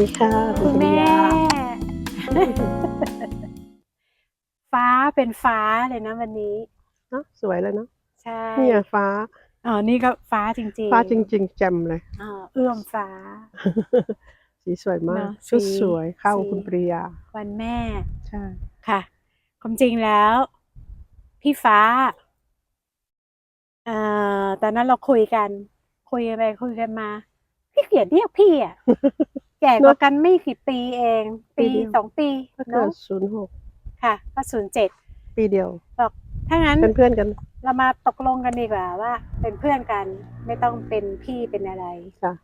ดีค่ะคุณแม่ปริยาฟ้าเป็นฟ้าเลยนะวันนี้เนอะสวยเลยเนาะใช่เนี่ยฟ้าอ๋อนี่ก็ฟ้าจริงๆ ฟ้าจริง ๆแจ่มเลยอ่าเอื้อมฟ้า สีสวยมากเนอะชุดสีสวยเข้าสีคุณปริยา วันแม่ ใช่ค่ะความจริงแล้ว พี่ฟ้าเอ่อตอนนั้นเราคุยกัน คุยกันไปคุยกันมา พี่เกลียดเรียกพี่อะ แก่กว่ากันไม่กี่ปีเอง ปีสองปีก็เกิเนาะดศูนย์หกค่ะ ก็ศูนย์เจ็ดปีเดียวบอกถ้างั้นเป็นเพื่อนกัน เรามาตกลงกันดีกว่าว่า เป็นเพื่อนกันไม่ต้องเป็นพี่เป็นอะไรค่ะ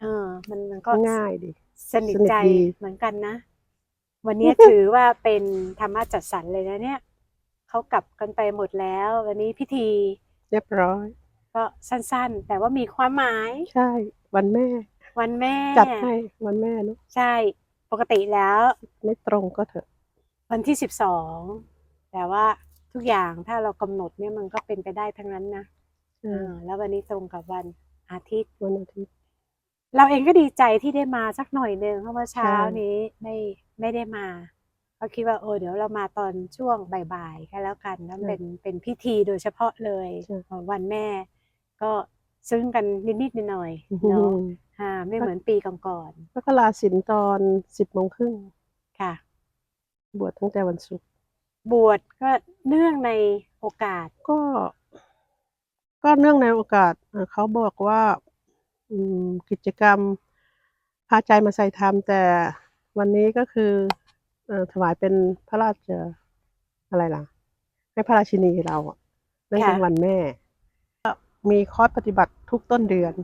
เออ มันมันก็ง่ายดี สนิทสนิทใจดี เหมือนกันนะ วันนี้ถือว่าเป็นธรรมะจัดสรรเลยนะเนี่ยเขากลับกันไปหมดแล้ว วันนี้พิธีเรียบร้อย ก็สั้นๆ แต่ว่ามีความหมาย ใช่ วันแม่ วันแม่ จัดให้วันแม่เนาะใช่ ปกติแล้ว ไม่ตรงก็เถอะ วันที่สิบสองแต่ว่าทุกอย่างถ้าเรากำหนดเนี่ยมันก็เป็นไปได้ทั้งนั้นนะใช่เออแล้ววันนี้ตรงกับวันอาทิตย์ วันอาทิตย์ เราเองก็ดีใจที่ได้มาสักหน่อยหนึ่งเพราะว่าเช้าใช่ นี้ไม่ไม่ได้มาก็คิดว่าโอ้เดี๋ยวเรามาตอนช่วงบ่ายๆก็แล้วกันแล้วเป็นเป็นพิธีโดยเฉพาะเลยของวันแม่ ก็ซึ้งกันนิดๆหน่อยๆเนาะอืม อ่าไม่เหมือนปีก่อนแล้วก็ลาสินตอนสิบโมงครึ่งๆค่ะ บวชตั้งแต่วันศุกร์บวชก็เนื่องในโอกาสก็ ก็เนื่องในโอกาสเอ่อเขาบอกว่าอืมกิจกรรมพาใจมาใส่ธรรมแต่วันนี้ก็คือเอ่อถวายเป็นพระราชอะไรล่ะ ให้พระราชินีเราอะเนื่องเป็นวันแม่ก็มีคอร์สปฏิบัติทุกต้นเดือน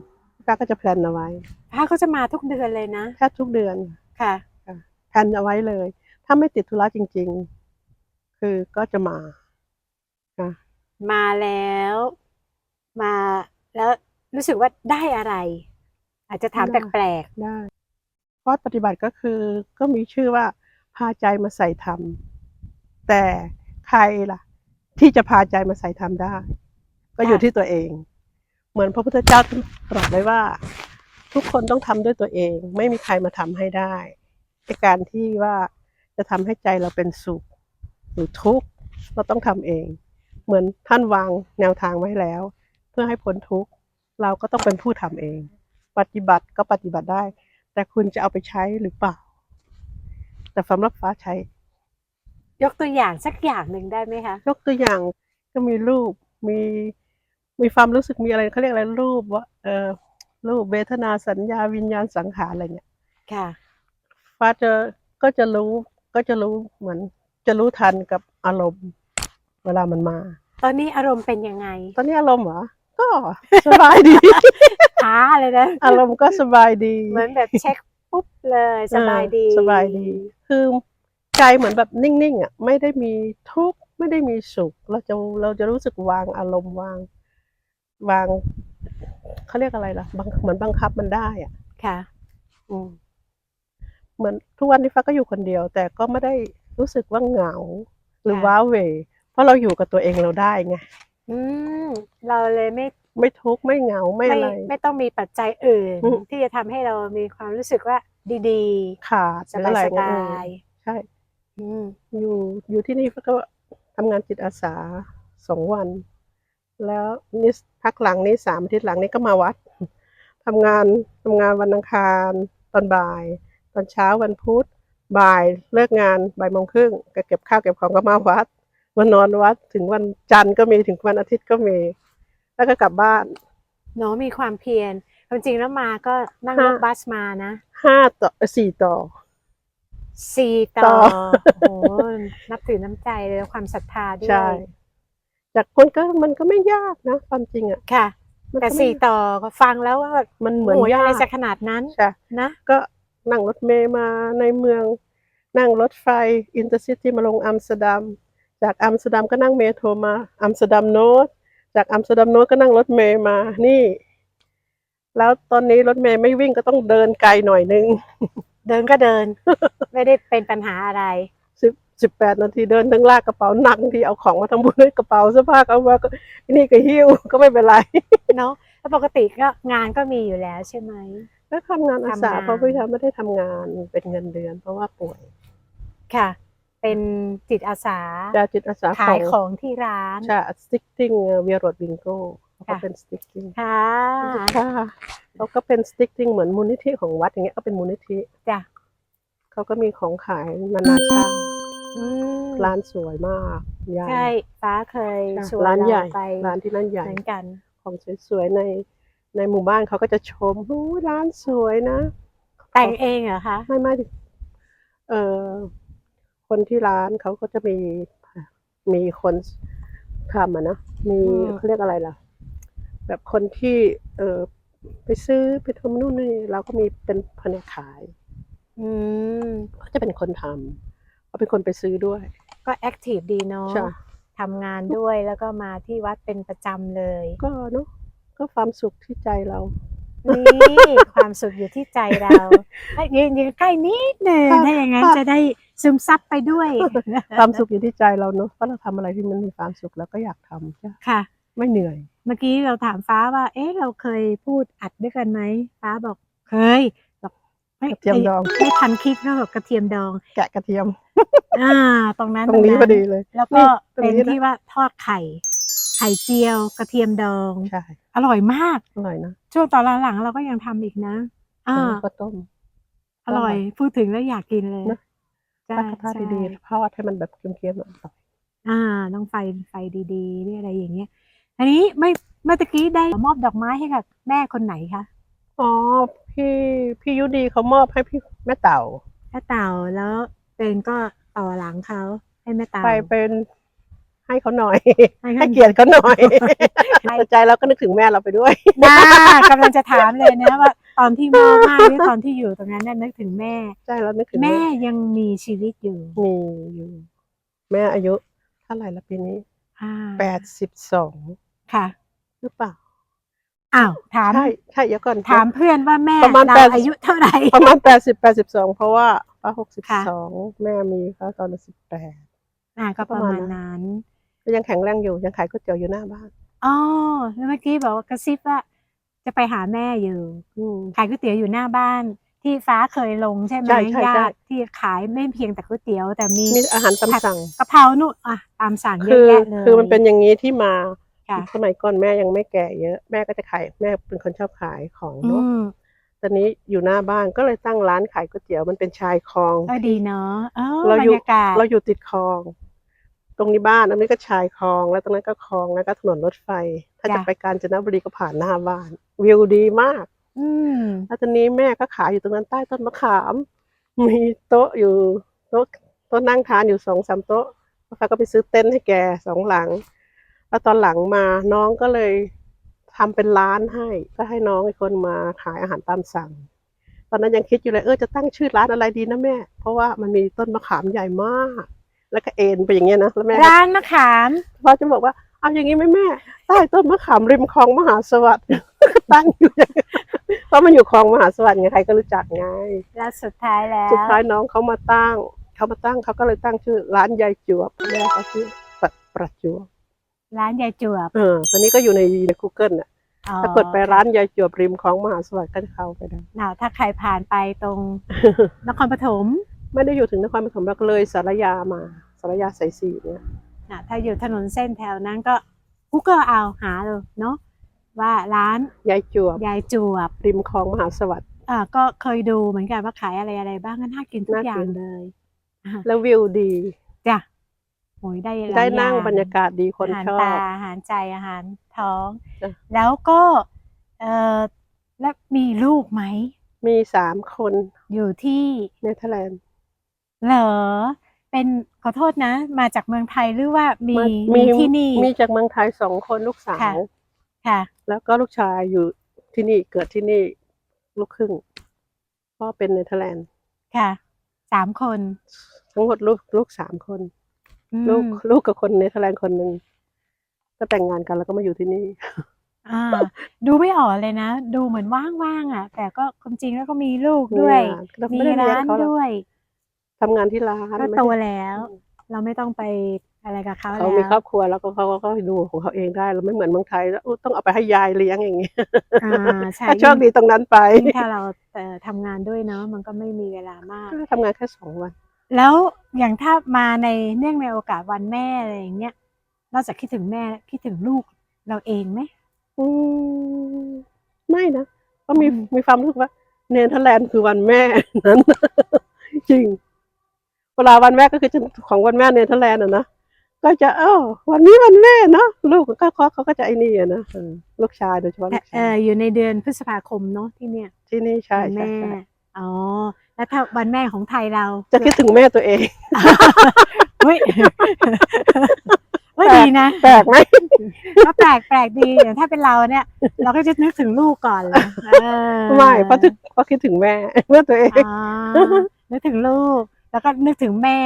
ป้าก็จะแพลนเอาไว้พระเขาจะมาทุกเดือนเลยนะแทบทุกเดือนค่ะ แพลนเอาไว้เลย ถ้าไม่ติดธุระจริง ๆ คือก็จะมาค่ะมาแล้ว มาแล้วรู้สึกว่าได้อะไร อาจจะถามได้แปลกได้คอร์สปฏิบัติก็คือก็มีชื่อว่า พาใจมาใส่ธรรมแต่ใครล่ะ ที่จะพาใจมาใส่ธรรมได้ ก็อยู่ที่ตัวเอง เหมือนพระพุทธเจ้าท่านตรัสไว้ว่า ทุกคนต้องทำด้วยตัวเอง ไม่มีใครมาทำให้ได้ในการที่ว่าจะทำให้ใจเราเป็นสุขหรือทุกข์เราต้องทำเอง เหมือนท่านวางแนวทางไว้แล้ว เพื่อให้พ้นทุกข์เราก็ต้องเป็นผู้ทำเอง ปฏิบัติก็ปฏิบัติได้ แต่คุณจะเอาไปใช้หรือเปล่า แต่สำหรับฟ้าใช้ๆยกตัวอย่างสักอย่างหนึ่งได้ไหมคะ ยกตัวอย่างก็มีรูปมี มีความรู้สึกมีอะไรเขาเรียกอะไรรูปว่าเออรูปเวทนาสัญญาวิญญาณสังขารอะไรเนี่ยค่ะ ฟ้าจะก็จะรู้ก็จะรู้เหมือนจะรู้ทันกับอารมณ์ เวลามันมา ตอนนี้อารมณ์เป็นยังไง ตอนนี้อารมณ์เหรอ ก็สบายดีช้าเลยนะ อารมณ์ก็สบายดี เหมือนแบบเช็คปุ๊บเลยสบายดีเออสบายดี คือใจเหมือนแบบนิ่งๆอะไม่ได้มีทุกข์ไม่ได้มีสุข เราจะเราจะรู้สึกวางอารมณ์วาง วางเขาเรียกอะไรล่ะบังเหมือนบังคับมันได้อะ ค่ะ อืมเหมือนทุกวันนี้ฟ้าก็อยู่คนเดียว แต่ก็ไม่ได้รู้สึกว่าเหงา หรือค่ะ ว้าเหวเพราะเราอยู่กับตัวเองเราได้ไงอืมเราเลยไม่ไม่ทุกข์ไม่เหงาไม่ไม่อะไร ไม่ต้องมีปัจจัยอื่น อืม ที่จะทำให้เรามีความรู้สึกว่าดีขาดๆสหรืออะไรบายเงี้ยสเออบายใช่อืมอยู่อยู่ที่นี่ก็ทำงานจิตอาสาสองวัน แล้วนี่พักหลังนี้สามอาทิตย์หลังนี้ก็มาวัดทำงานทำงานวันอังคารตอนบ่าย ตอนเช้าวันพุธบ่ายเลิกงานบ่ายโมงครึ่งก็เก็บข้าวเก็บของก็มาวัดมานอนวัดถึงวันจันทร์ก็มีถึงวันอาทิตย์ก็มี แล้วก็กลับบ้านเนาะมีความเพียรความจริงแล้วมาก็นั่งรค่ะถบัสมานะห้าต่อเอ่อสี่ต่อสี่ต่ต่ออโอ้โหนับถือน้ำใจเลยและความศรัทธาด้วยใช่ จากคนก็มันก็ไม่ยากนะความจริงอะค่ะ มันแต่ก็ไม่สี่ต่อก็ฟังแล้วว่าแบบมันเหมือนโอ้ยยาอะไรกจะขนาดนั้นใช่นะ ก็นั่งรถเมล์มาในเมือง นั่งรถไฟอินเตอร์ซิตี้มาลงอัมสเตอร์ดัม จากอัมสเตอร์ดัมก็นั่งเมโทรมาอัมสเตอร์ดัมโนตจากอัมสเตอร์ดัมโนตก็นั่งรถเมล์มานี่ แล้วตอนนี้รถเมล์ไม่วิ่งก็ต้องเดินไกลหน่อยนึง เดินก็เดิน ไม่ได้เป็นปัญหาอะไร สิบสิบแปดนาทีเดินทั้งลากกระเป๋าหนักบางทีเอาของมาทำบุญด้วยกระเป๋าเสื้อผ้าเอามาก็นี่ก็หิ้วก็ไม่เป็นไรเนาะแล้วปกติก็งานก็มีอยู่แล้วใช่ไหมก็ก็ทำงานอาสาทำงานเพราะพี่ชายไม่ได้ทำงานเป็นเงินเดือน เพราะว่าป่วย ค่ะ เป็นจิตอาสาจะจิตอาสาขายของที่ร้านใช่สติ๊กติ้งเวียรดวิงโก้เขาก็ค่ะเป็นสติ๊กติ้งค่ะค่ะเขาก็เป็นสติ๊กติ้งเหมือนมูลนิธิของวัดอย่างเงี้ยก็เป็นมูลนิธิจ้ะ เขาก็มีของขายนานาชาติอืมร้านสวยมากใหญ่ใช่ฟ้าเคยค่ะชวนร้านใหญ่ เราไปร้านที่นั่นใหญ่ เหมือนกัน ของสวยๆในในหมู่บ้านเขาก็จะชมหูร้านสวยนะ แต่งเองเหรอคะไม่ไม่ดิเอ่อคนที่ร้านเขาก็จะมีมีคนทำอะนะมีเขาเรียกอะไรล่ะ แบบคนที่ เออไปซื้อไปทำนู่นนี่เราก็มีเป็นแผนกขาย อืมเขาจะเป็นคนทำเขาเป็นคนไปซื้อด้วย ก็แอคทีฟดีเนาะใช่ทำงานด้วยแล้วก็มาที่วัดเป็นประจำเลย ก็เนาะก็ความสุขที่ใจเรา นี่ความสุขอยู่ที่ใจเราเอ้ยยืนยืนใกล้นิดหนึ่งค่ะถ้าอย่างนั้นค่ะ จะได้ซึมซับไปด้วย ความสุขอยู่ที่ใจเราเนาะเพราะเราทำอะไรที่มันมีความสุขเราก็อยากทำจ้ะค่ะ ไม่เหนื่อย เมื่อกี้เราถามฟ้าว่า เอ๊ะ เราเคยพูดอัดด้วยกันไหม ฟ้าบอกเคยบอ กไม่กระเทียมดอง ไม่ทันคิดเขาบอกกระเทียมดอง แกะกระเทียม อ่า ตรงนั้นตรงนี้พอดีเลย แล้วก็นี่ตรงเป็นนี้นะที่ว่าทอดไข่ ไข่เจียว กระเทียมดองใช่อร่อยมากอร่อยนะช่วงตอนหลังๆเราก็ยังทำอีกนะ อ่าแล้วก็ต้ม อร่อยพูดถึงแล้วอยากกินเลยนะใช่ถ้ากระทะใช่ดีๆทอดให้มันแบบเค็มๆหน่อยอ่าต้องไฟไฟดีๆนี่อะไรอย่างเงี้ย อันนี้ไม่เมื่อตะกี้ได้มอบดอกไม้ให้กับแม่คนไหนคะ อ๋อ พี่พี่ยุดีเขามอบให้พี่แม่เต่า แม่เต่าแล้วเป็นก็ต่อหลังเขาให้แม่เต่า ไปเป็นให้เขาหน่อย ให้ให้เขาเกียรติเขาหน่อยให้แต่ใจเราก็นึกถึงแม่เราไปด้วย น่ากำลังจะถามเลยนะว่าตอนที่มอบให้หรือตอนที่อยู่ตรงนั้นน่ะนึกถึงแม่ใช่เรานึกถึงแม่ยังมีชีวิตอยู่มีอยู่ แม่อายุเท่าไหร่ละปีนี้อ่าแปดสิบสองค่ะ หรือเปล่า อ้าวถามใช่ใช่เดี๋ยวก่อนถามเพื่อนว่าแม่ประมาณเราแปดอายุเท่าไหร่ประมาณแปดสิบแปดสิบสองเพราะว่าป้าหกสิบค่ะสองแม่มีเขาตอนสิบแปดอ่าก็ประประมามาณณนั้นนั้นก็ยังแข็งแรงอยู่ยังขายก๋วยเตี๋ยวอยู่หน้าบ้านอ๋อแล้วเมื่อกี้บอกว่ากระซิบว่าจะไปหาแม่อยู่อืมขายก๋วยเตี๋ยวอยู่หน้าบ้านที่ฟ้าเคยลงใช่ไหมใช่ใช่ญาใช่ติที่ขายไม่เพียงแต่ก๋วยเตี๋ยวแต่มีมีอาหารตามสั่งกะเพรานู่นอะตามสั่งเยคือะอแยะเลยคือมันเป็นอย่างนี้ที่มา ค่ะสมัยก่อนแม่ยังไม่แก่เยอะ แม่ก็จะขายแม่เป็นคนชอบขายของอืเนาะมตอนนี้อยู่หน้าบ้านก็เลยตั้งร้านขายก๋วยเตี๋ยวมันเป็นชายคลองก็ดีเนาะเออเราบรอยู่รยากาศเราอยู่ติดคลอง ตรงนี้บ้านอันนี้ก็ชายคลอง แล้วตรงนั้นก็คลองแล้วก็ถนนรถไฟ ถ้าจะไปกาญจนบุรีก็ผ่านหน้าบ้าน วิวดีมากอืมแล้วตอนนี้แม่ก็ขายอยู่ตรงนั้นใต้ต้นมะขาม มีโต๊ะอยู่โต๊ะโต๊ะนั่งทานอยู่สองสามโต๊ะแล้วฟ้าก็ไปซื้อเต็นท์ให้แกสองหลัง แล้วตอนหลังมาน้องก็เลยทำเป็นร้านให้ ก็ให้น้องอีกคนมาขายอาหารตามสั่ง ตอนนั้นยังคิดอยู่เลยเออจะตั้งชื่อร้านอะไรดีนะแม่ เพราะว่ามันมีต้นมะขามใหญ่มาก แล้วก็เอ็นไปอย่างเงี้ยนะแล้วแม่ก็ร้านมะขามพ่อจะบอกว่าเอาอย่างนี้ไหมแม่ใต้ต้นมะขามริมคลองมหาสวัสดิ์ตั้งอยู่อย่างนั้นเพราะมันอยู่คลองมหาสวัสดิ์ไงใครก็รู้จักไงแล้วสุดท้ายแล้วสุดท้ายน้องเขามาตั้งเขามาตั้งเขาก็เลยตั้งชื่อร้านยายจวบแม่เขาชื่อประประจวบ ร้านยายจวบเออตอนนี้ก็อยู่ในใน Google น่ะอ๋อถ้ากดไปร้านยายจวบริมคลองมหาสวัสดิ์ก็จะเข้าไปได้ น่ะถ้าใครผ่านไปตรงนครปฐมไม่ได้อยู่ถึงนครปฐมเราก็เลยสารยามาสารยาสายสี่เนี่ยน่ะถ้าอยู่ถนนเส้นแถวนั้นก็ Google เอาหาเลยเนาะว่าร้านยายจวบยายจวบริมคลองมหาสวัสดิ์ อ่าก็เคยดูเหมือนกันว่าขายอะไรอะไรบ้างก็น่ากินทุกน่ากินอย่างเลยอะแล้ววิวดี จ้ะ โอ้ยได้หลายได้นั่งอย่บรรยากาศดีคนอาหารชอตาบอาหารใจอาหารท้อง จ้ะ แล้วก็เออแล้วมีลูกไหม มีสามคนอยู่ที่เนเธอร์แลนด์เหรอเป็นขอโทษนะ มาจากเมืองไทยหรือว่ามีามีที่นี่ มีจากเมืองไทยสองคนลูกสาค่ะ ว ค่ะ แล้วก็ลูกชายอยู่ที่นี่เกิดที่นี่ลูกครึ่งพ่อเป็นเนเธอร์แลนด์ค่ะสามคนทั้งหมดลูกลูกสามคน อืมลูกลูกกับคนเนเธอร์แลนด์คนหนึ่งก็แต่งงานกันแล้วก็มาอยู่ที่นี่ อ่า ดูไม่ออกเลยนะ ดูเหมือนว่างๆอะ แต่ก็ความจริงแล้วก็มีลูกด้วยเรามีไม่ได้เลี้ยงร้านเขาหรอก ด้วยทำงานที่ร้านก็ไม่โตได้แล้ว เราไม่ต้องไปอะไรกับเขาเขาแล้วมีครอบครัวแล้วก็เขาก็ดูของเขาเองได้เราไม่เหมือนเมืองไทยแล้วอู้ต้องเอาไปให้ยายเลี้ยงอย่างเงี้ยอ่าใช่ถ้าโชคดีตรงนั้นไปยิ่งถ้าเราเอ่อทำงานด้วยเนาะมันก็ไม่มีเวลามาก ก็ทำงานแค่สองวัน แล้วอย่างถ้ามาในเนื่องในโอกาสวันแม่อะไรอย่างเงี้ยนอกจากคิดถึงแม่คิดถึงลูกเราเองไหมอืมไม่นะก็มีอืมมีความรู้สึกว่าเนเธอร์แลนด์คือวันแม่นั้น จริง เวลาวันแม่ก็คือของวันแม่เนเธอร์แลนด์อะนะก็จะเออวันนี้วันแม่เนาะลูกก็เขาเขาก็จะไอ้นี่อะนะเออลูกชายโดยเฉพาะแต่ลูกเอชาอยอยู่ในเดือนพฤษภาคมเนาะที่เนี่ย ที่นี่ใช่วันใช่แม่ใช่ อ๋อ แล้วถ้าวันแม่ของไทยเราจะคิดถึงแม่ตัวเองเฮ้ยเฮ้ยดีนะแปลกไหมก็แปลกแปลกดีแต่ถ้าเป็นเราเนี่ย เราก็จะนึกถึงลูกก่อนเลยเออไม่เพราะถึงเพราะคิดถึงแม่เมื่อตัวเองอ๋อนึกถึงลูก แล้วก็นึกถึงแม่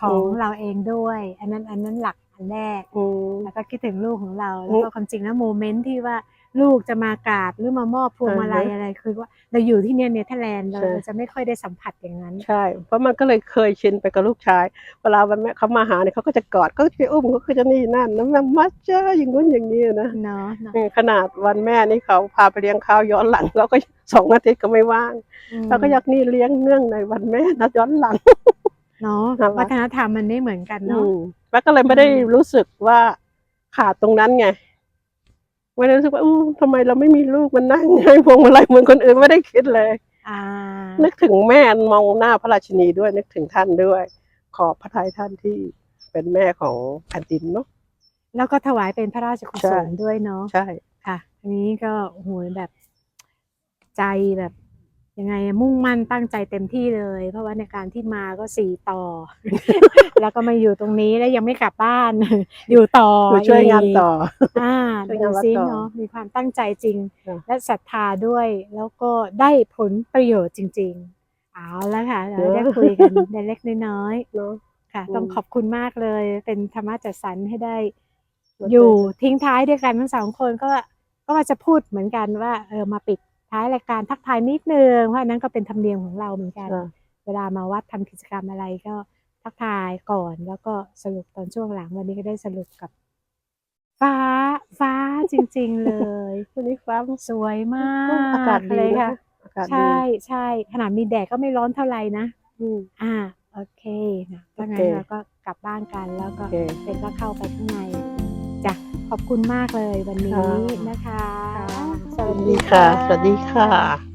ของอืมเราเองด้วย อันนั้นอันนั้นหลักอันแรกอืมแล้วก็คิดถึงลูกของเราอืมแล้วก็ความจริงแล้วโมเมนต์ที่ว่า ลูกจะมากราบหรือมามอบพวงมาลัยอือฮะอะไรคือว่าเราอยู่ที่เนี่ยเนเธอร์แลนด์เราใช่เราจะไม่ค่อยได้สัมผัสอย่างนั้น ใช่ เพราะมันก็เลยเคยชินไปกับลูกชาย เวลาวันแม่เขามาหาเนี่ยเขาก็จะกอดเขาจะอุ้มเขาก็จะนี่นั่นน้ำมันมัดเจออย่างงู้นอย่างนี้นะเนาะเนาะอืมขนาดวันแม่นี่เขาพาไปเลี้ยงข้าวย้อนหลังเราก็สองอาทิตย์ก็ไม่ว่างมเราก็อยากนี่เลี้ยงเนื่องในวันแม่นะย้อนหลังเนาะน่ารักวัฒนธรรมมันไม่เหมือนกันอืเนาะมแล้วก็เลยไม่ได้อืมรู้สึกว่าขาดตรงนั้นไง ไม่ได้รู้สึกว่าอู้ทำไมเราไม่มีลูกมันนั่งให้พวงมาลัยเหมือนคนอื่นไม่ได้คิดเลยอ่านึกถึงแม่มองหน้าพระราชินีด้วยนึกถึงท่านด้วย ขอบพระทัยท่านที่เป็นแม่ของแผ่นดินเนาะแล้วก็ถวายเป็นพระราชกุศใช่ลด้วยเนาะใช่ค่ะอันนี้ก็โอ้โหแบบใจแบบ ยังไงอะมุ่งมั่นตั้งใจเต็มที่เลย เพราะว่าในการที่มาก็สี่ต่อ แล้วก็มาอยู่ตรงนี้แล้วยังไม่กลับบ้าน อยู่ต่อคือช่วยงานต่ออ่าช่วยดูงานวัดซิต่อเนาะมีความตั้งใจจริงค่ะและศรัทธาด้วย แล้วก็ได้ผลประโยชน์จริง ๆ เอาแล้วค่ะเราได้คุยกันเล็กๆน้อยๆเนาะค่ะอืมต้องขอบคุณมากเลย เป็นธรรมะจัดสรรให้ได้มาเจออยู่กันทิ้งท้ายด้วยกันทั้งสองคนก็ก็จะพูดเหมือนกันว่าเออมาปิด ท้ายรายการทักทายนิดนึงเพราะอันนั้นก็เป็นธรรมเนียมของเราเหมือนกันค่ะเวลามาวัดทำกิจกรรมอะไรก็ทักทายก่อนแล้วก็สรุปตอนช่วงหลังวันนี้ก็ได้สรุปกับ ฟ้าฟ้าจริง ๆ เลยวันนี้ฟ้าสวยมากอากาศดีเลยนะค่ะอากาศดีใช่ใช่ขนาดมีแดดก็ไม่ร้อนเท่าไหร่นะอืมอ่าโอเคนะถ้างั้โอนเคเราก็กลับบ้านกันแล้วก็โอเคเป็นก็เข้าไปข้างในจ้ะขอบคุณมากเลยวันนี้ค่ะนะคะ สวัสดีค่ะ สวัสดีค่ะ